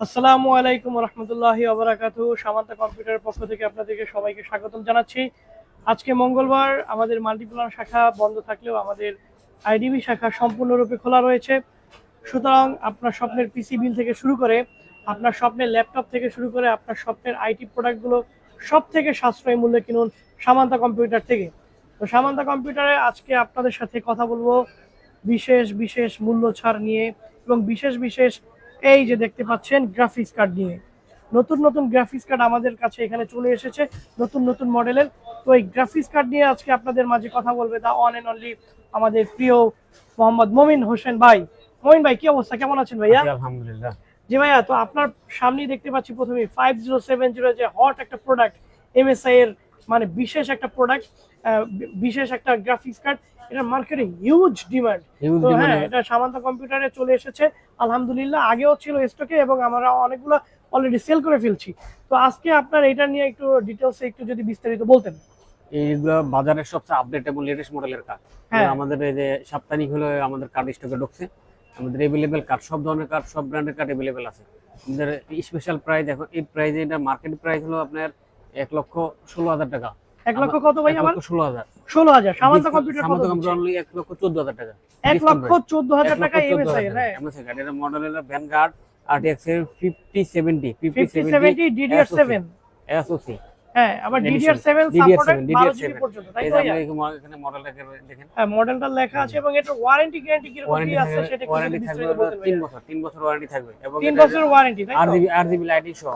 আসসালামু আলাইকুম রহমতুল্লাহি ওবরাকাতু। সামান্তা কম্পিউটারের পক্ষ থেকে আপনাদেরকে সবাইকে স্বাগতম জানাচ্ছি। আজকে মঙ্গলবার আমাদের মাল্টিপ্লান শাখা বন্ধ থাকলেও আমাদের আইডিবি শাখা সম্পূর্ণরূপে খোলা রয়েছে। সুতরাং আপনার স্বপ্নের পিসি বিল থেকে শুরু করে আপনার স্বপ্নের ল্যাপটপ থেকে শুরু করে আপনার স্বপ্নের আইটি প্রোডাক্টগুলো সব থেকে সাশ্রয়ী মূল্যে কিনুন সামান্তা কম্পিউটার থেকে। তো সামান্তা কম্পিউটারে আজকে আপনাদের সাথে কথা বলব বিশেষ বিশেষ মূল্য ছাড় নিয়ে এবং বিশেষ বিশেষ এই যে দেখতে পাচ্ছেন গ্রাফিক্স কার্ড নিয়ে। নতুন নতুন গ্রাফিক্স কার্ড আমাদের কাছে এখানে চলে এসেছে নতুন নতুন মডেলের তো এই গ্রাফিক্স কার্ড নিয়ে আজকে আপনাদের মাঝে কথা বলবে দা অন এন্ড অনলি আমাদের প্রিয় মোহাম্মদ মমিন হোসেন ভাই। মমিন ভাই কি অবস্থা? কেমন আছেন ভাইয়া? আলহামদুলিল্লাহ। জি ভাইয়া তো আপনার সামনেই দেখতে পাচ্ছি প্রথমে ফাইভ জিরো সেভেন জিরো যে হট একটা প্রোডাক্ট এমএসআই এর মানে বিশেষ একটা প্রোডাক্ট বিশেষ একটা গ্রাফিক্স কার্ড এটা মার্কেটে হিউজ ডিমান্ড তো হ্যাঁ এটা সামান্ত কম্পিউটারে চলে এসেছে। আলহামদুলিল্লাহ আগেও ছিল স্টকে এবং আমরা অনেকগুলো অলরেডি সেল করে ফেলছি। তো আজকে আপনার এটা নিয়ে একটু ডিটেলসে একটু যদি বিস্তারিত বলতেন। এইগুলো বাজারের সবচেয়ে আপডেট এবং লেটেস্ট মডেলের কার্ড হ্যাঁ। আমাদের এই যে সাপ্তাহিক হলো আমাদের কার্ড স্টকে ঢুকছে। আমাদের এভেলেবেল কার্ড সব ধরনের কার্ড সব ব্র্যান্ডের কার্ড এভেলেবেল আছে। আমাদের স্পেশাল প্রাইস এখন এই প্রাইসে এটা মার্কেট প্রাইস হলো আপনার এক লক্ষ ষোলো হাজার টাকা। এক লক্ষ কত ভাই আমার? ষোলো হাজার। ষোলো হাজার। Samanta computer Samanta computer only এক লক্ষ চোদ্দ হাজার টাকা। এক লক্ষ চোদ্দ হাজার টাকা এমএসআই হ্যাঁ টাকা। এটা মডেল হলো ভ্যানগার্ড আরটিএক্স এর fifty seventy fifty fifty seventy DDR seven SOC হ্যাঁ আবার DDR7, সাপোর্টেড জিবি পর্যন্ত তাই তো এখানে মডেলটা দেখেন। হ্যাঁ মডেলটা লেখা আছে এবং এটা ওয়ারেন্টি গ্যারান্টি কীরকম কি ওয়ারেন্টি আছে সেটা ওয়ারেন্টি থাকবে বিস্তারিত তিন বছর তিন বছর ওয়ারেন্টি থাকবে। এবং ওয়ারেন্টি তাই লাইটিং সহ।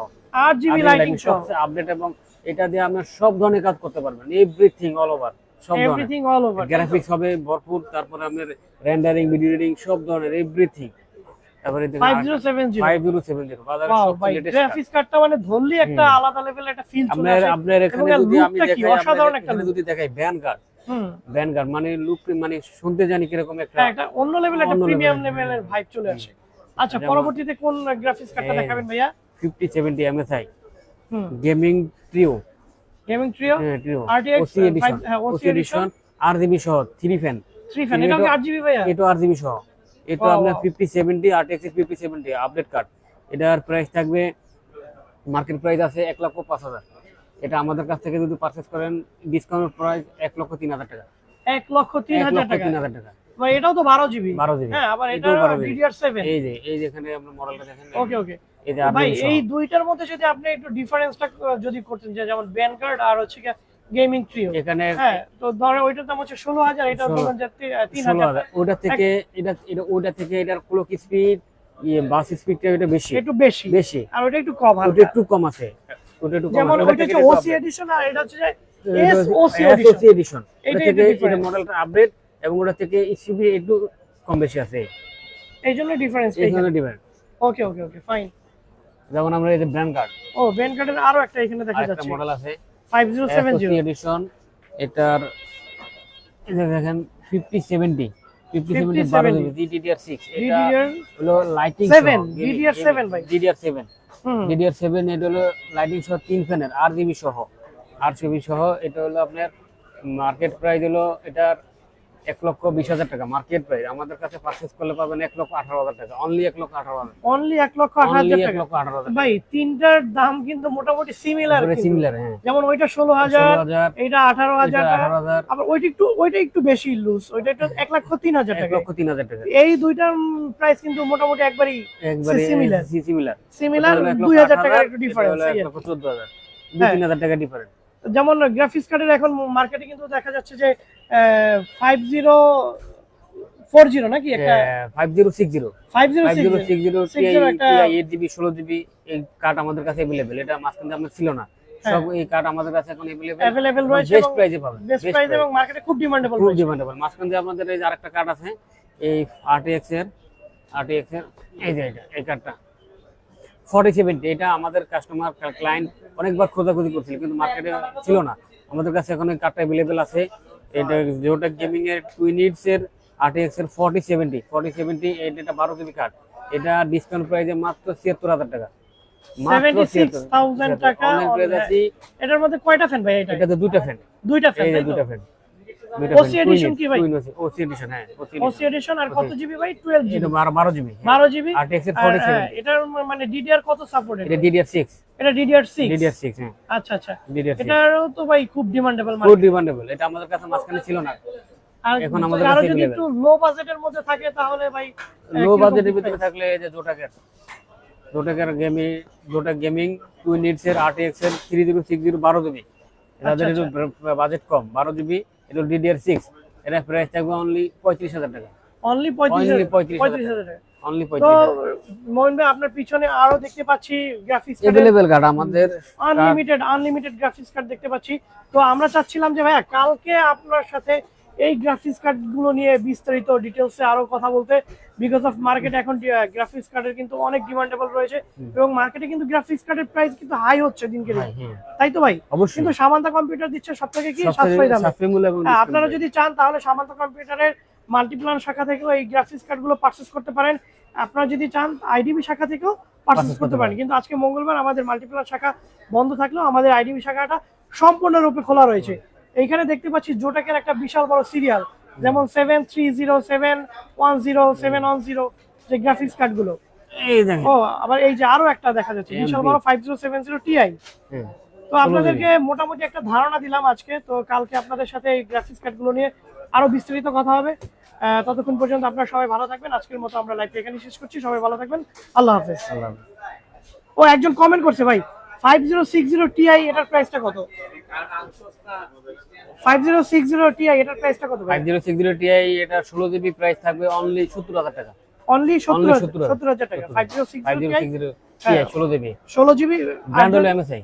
লাইটিং সহ। আপডেট এবং এটা দিয়ে আপনার সব ধরনের কাজ করতে পারবেন। এভরিথিং অল ওভার সব এভরিথিং অল ওভার গ্রাফিক্স হবে ভরপুর তারপরে আপনার রেন্ডারিং ভিডিও এডিটিং সব ধরনের এভরিথিং তারপরে five zero seven zero five zero seven zero বাজারে ওয়াও সবচেয়ে ভাই গ্রাফিক্স কার্ডটা মানে ধরলি একটা আলাদা লেভেলের একটা ফিল চলে আপনার আসে। আপনার এখানে যদি আমি দেখাই অসাধারণ একটা যদি দেখাই ব্যান ব্যান মানে লুক মানে শুনতে জানি কীরকম একটা হ্যাঁ একটা অন্য লেভেলের একটা প্রিমিয়াম লেভেলের ভাইব চলে আসে। আচ্ছা পরবর্তীতে কোন গ্রাফিক্স কার্ডটা দেখাবেন ভাইয়া? ফিফটি সেভেন্টি এমএসআই হুম। Gaming trio gaming trio OC হ্যাঁ, ওসি এডিশন আর সহ থ্রি ফ্যান থ্রি ফ্যান এটা এটা- ভাইয়া? এটা আর সহ এটা আপনার wow. Fifty seventy RTX fifty seventy update card এটার প্রাইস থাকবে মার্কেট প্রাইস আছে এক লক্ষ পাঁচ হাজার। এটা আমাদের কাছ থেকে যদি পারচেস করেন ডিসকাউন্ট প্রাইস এক লক্ষ তিন হাজার টাকা। এক লক্ষ তিন এক হাজার লক্ষ টাকা। তিন হাজার টাকা। ভাই এটাও তো বারো জিবি বারো জিবি হ্যাঁ আবার এটা এটাও 12 GB ডিডিআর সেভেন এই যে এই যে এখানে আপনার মডেলটা দেখেন। ওকে ওকে এই দুইটার মধ্যে যদি আপনি একটু ডিফারেন্সটা যদি করতেন যেমন ব্যান কার্ড আর হচ্ছে গেমিং ট্রিও এখানে হ্যাঁ তো ওইটার দাম হচ্ছে ষোলো হাজার এটা বললেন যে তিন হাজার। ওটা থেকে এটা এটা ওটা থেকে এটার ক্লক স্পিড বাস স্পিডটা এটা বেশি। একটু বেশি। বেশি। আর ওটা একটু কম ওটা একটু কম আছে। ওটা একটু কম যেমন থেকে হচ্ছে ওসি এডিশন আর এটা হচ্ছে এটা edition। এটাই ওটা একটু থেকে এটা মডেলটা আপডেট এবং ওটা থেকে স্পিড একটু কম বেশি আছে। এই জন্য ডিফারেন্স এই ধরনের ডিমান্ড ওকে ওকে ওকে ফাইন যেমন আমরা এই যে ব্র্যান্ড কার্ড। ও ব্যান কার্ডের আরও একটা এখানে দেখা যাচ্ছে। মডেল আছে। Five zero seven zero edition এটার এই যে দেখেন 50 70 50 70 50, 12 DDR6 এটা হলো লাইটিং Seven, DDR7 ভাই। DDR7 হুম। DDR7 এটা হলো লাইটিং সহ তিন ফ্যানের আর জিবি সহ। আর জিবি সহ এটা হলো আপনার মার্কেট প্রাইস হলো এটার এক লক্ষ বিশ হাজার টাকা। মার্কেট প্রাইস আমাদের কাছে পারচেস করলে পাবেন এক লক্ষ আঠারো হাজার টাকা। অনলি এক লক্ষ আঠারো হাজার অনলি এক লক্ষ আঠারো হাজার এক লক্ষ আঠারো হাজার ভাই তিনটার দাম কিন্তু মোটামুটি সিমিলার সিমিলার হ্যাঁ। যেমন ওইটা ষোলো হাজার এটা আঠারো হাজার আবার ওইটা একটু ওইটা একটু বেশি লুজ ওইটা একটু এক লক্ষ তিন হাজার এক লক্ষ তিন হাজার টাকা। এই দুইটার প্রাইস কিন্তু মোটামুটি একবারই একবারে similar। সিমিলার সিমিলার দুই হাজার টাকা একটু ডিফারেন্স চোদ্দ হাজার। দুই হ্যাঁ। তিন হাজার টাকা ডিফারেন্স যেমন গ্রাফিক্স কার্ডের এখন মার্কেটে কিন্তু দেখা যাচ্ছে যে ফাইভ জিরো ফোর জিরো নাকি একটা? Five zero six zero five zero zero six zero 60 eight GB ষোলো জিবি এই কার্ড আমাদের কাছে অ্যাভেলেবেল এটা মাঝখানে আপনার ছিল না। হ্যাঁ। সব এই কার্ড আমাদের কাছে এখন অ্যাভেলেবেল রয়েছে বেস্ট প্রাইসে পাবেন। বেস্ট প্রাইস এবং মার্কেটে খুব ডিমান্ডেবল খুব ডিমান্ডেবল মাঝখান দিয়ে আমাদের এই আরেকটা কার্ড আছে এই আরটিএক্স এর আরটিএক্স এর এই যে এটা এই কার্ডটা ফর্টি সেভেন্টি এটা আমাদের কাস্টমার ক্লায়েন্ট অনেকবার খোঁজাখুঁজি করছিল কিন্তু মার্কেটে ছিল না। আমাদের কাছে এখন কার্ডটা অ্যাভেলেবেল আছে। এটা যেটা গেমিং এর টুইনিটস এর আরটিএক্স এর ফর্টি সেভেন্টি ফর্টি সেভেন্টি এটা বারো জিবি কার্ড এটা ডিসকাউন্ট প্রাইসে মাত্র ছিয়াত্তর হাজার টাকা। এটার মধ্যে কয়টা ফ্যান ভাই এটা? দুইটা ফ্যান দুইটা ফ্যান দুইটা ফ্যান OC edition কি ভাই? ওসি এডিশন হ্যাঁ ওসি ওসি এডিশন আর কত জিবি ভাই? 12 জিবি এটা 12 12 জিবি 12 জিবি RTX এর 47 এটার মানে ডিডিআর কত সাপোর্টেড এটা DDR6 এটা ডিডিআর 6 DDR6 হ্যাঁ। আচ্ছা আচ্ছা। DDR6 এটারও তো ভাই খুব ডিমান্ডেবল খুব ডিমান্ডেবল এটা আমাদের কাছে মাঝখানে ছিল না। এখন আমাদের কাছে যদি একটু লো বাজেটের মধ্যে থাকে তাহলে ভাই লো বাজেটের ভিতরে? থাকলে এই যে জোটাকের জোটাকের গেমিং গেমিং এর RTX এর 3 জিবি 6 জিবি 12 জিবি এটাদের আচ্ছা, বাজেট কম 12 জিবি এটা DDR6 এটা প্রাইস থাকবে অনলি 35000 টাকা অনলি Only 35 35,000 35000 টাকা অনলি তো 35000 মোহন ভাই আপনার পিছনে আরো দেখতে পাচ্ছি গ্রাফিক্স কার্ড अवेलेबल কার্ড আমাদের আনলিমিটেড আনলিমিটেড গ্রাফিক্স কার্ড দেখতে পাচ্ছি তো আমরা চাচ্ছিলাম যে ভাইয়া কালকে আপনার সাথে এই গ্রাফিক্স কার্ডগুলো নিয়ে বিস্তারিত ডিটেলসে আরও কথা বলতে বিকজ অফ মার্কেটে এখন গ্রাফিক্স কার্ডের কিন্তু অনেক ডিমান্ডেবল রয়েছে এবং মার্কেটে কিন্তু গ্রাফিক্স কার্ডের প্রাইস কিন্তু হাই হচ্ছে দিনকে দিন। তাই তো ভাই? অবশ্যই। কিন্তু সামান্তা কম্পিউটার দিচ্ছে সব থেকে কি সাশ্রয়ী দামে। সাশ্রয়ী মূল্য এবং হ্যাঁ, আপনারা যদি চান তাহলে সামান্ত কম্পিউটারের মাল্টিপ্লান শাখা থেকেও এই গ্রাফিক্স কার্ডগুলো পারচেস করতে পারেন। আপনারা যদি চান আইডিবি শাখা থেকেও পারচেস করতে করতে পারেন। কিন্তু আজকে মঙ্গলবার আমাদের মাল্টিপ্লান শাখা বন্ধ থাকলেও আমাদের আইডিবি শাখাটা সম্পূর্ণরূপে খোলা রয়েছে। এইখানে দেখতে পাচ্ছি জোটাকের একটা বিশাল বড় সিরিয়াল যেমন seven three zero seven one zero seven one zero যে গ্রাফিক্স কার্ডগুলো এই দেখেন। ও আবার এই যে আরও একটা দেখা যাচ্ছে বিশাল বড় five zero seven zero TI. তো আপনাদেরকে মোটামুটি একটা ধারণা দিলাম আজকে তো কালকে আপনাদের সাথে এই গ্রাফিক্স কার্ডগুলো নিয়ে আরও বিস্তারিত কথা হবে। আহ, ততক্ষণ পর্যন্ত আপনারা সবাই ভালো থাকবেন। আজকের মতো আমরা লাইভ এখানে শেষ করছি। সবাই ভালো থাকবেন। আল্লাহ হাফেজ। আল্লাহ হাফেজ। ও একজন কমেন্ট করছে ভাই। Five zero six zero TI এটার প্রাইসটা কত? Five zero six zero TI এটার প্রাইসটা কত ভাই? 5060 Ti এটা 16 জিবি প্রাইস থাকবে অনলি 70000 টাকা। অনলি সত্তর Only হাজার। 70,000 সত্তর হাজার টাকা। Five zero six zero TI 5060। Ti 16 GB ষোলো জিবি ব্র্যান্ড হলো MSI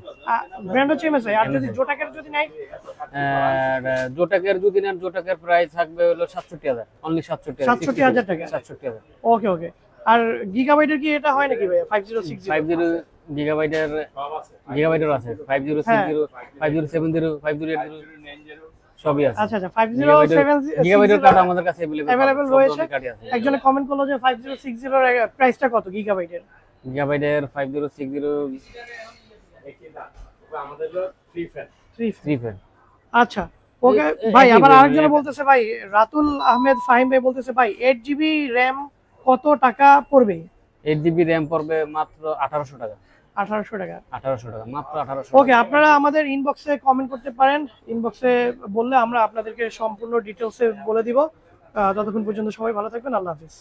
ব্র্যান্ড হচ্ছে এমএসআই আর যদি জোটাকের যদি নাই জোটাকের যদি নেন জোটাকের প্রাইস থাকবে হলো 67000 অনলি 67000 67,000 টাকা। 67000 ওকে ওকে। আর গিগাবাইটের কি এটা হয় নাকি ভাই? ফাইভ জিরো সিক্স জিরো 50 গিগাবাইটের গিগাবাইটের আছে 5060 5070 5080 সবই আছে আচ্ছা আচ্ছা ফাইভ জিরো সেভেন গিগাবাইটের কার্ড আমাদের কাছে अवेलेबल Available রয়েছে। একজনে কমেন্ট করলো যে ফাইভ জিরো সিক্স জিরোর প্রাইসটা কত গিগাবাইটের গিগাবাইটের 5060 থ্রি থ্রি ফ্যান আচ্ছা ওকে এ- এ- ভাই একই আবার বলবেন, আরেকজনে এটা- বলতেছে ভাই রাতুল আহমেদ ফাহিম ভাই বলতেছে ভাই এইট জিবি র্যাম কত টাকা পড়বে 8 জিবি র‍্যাম পড়বে মাত্র 1800 টাকা। আঠারোশো টাকা। 1800 টাকা মাত্র 1800 ওকে আপনারা আমাদের ইনবক্সে কমেন্ট করতে পারেন। ইনবক্সে বললে আমরা আপনাদেরকে সম্পূর্ণ ডিটেলসে বলে দিব। ততক্ষণ পর্যন্ত সবাই ভালো থাকবেন। আল্লাহ হাফিজ।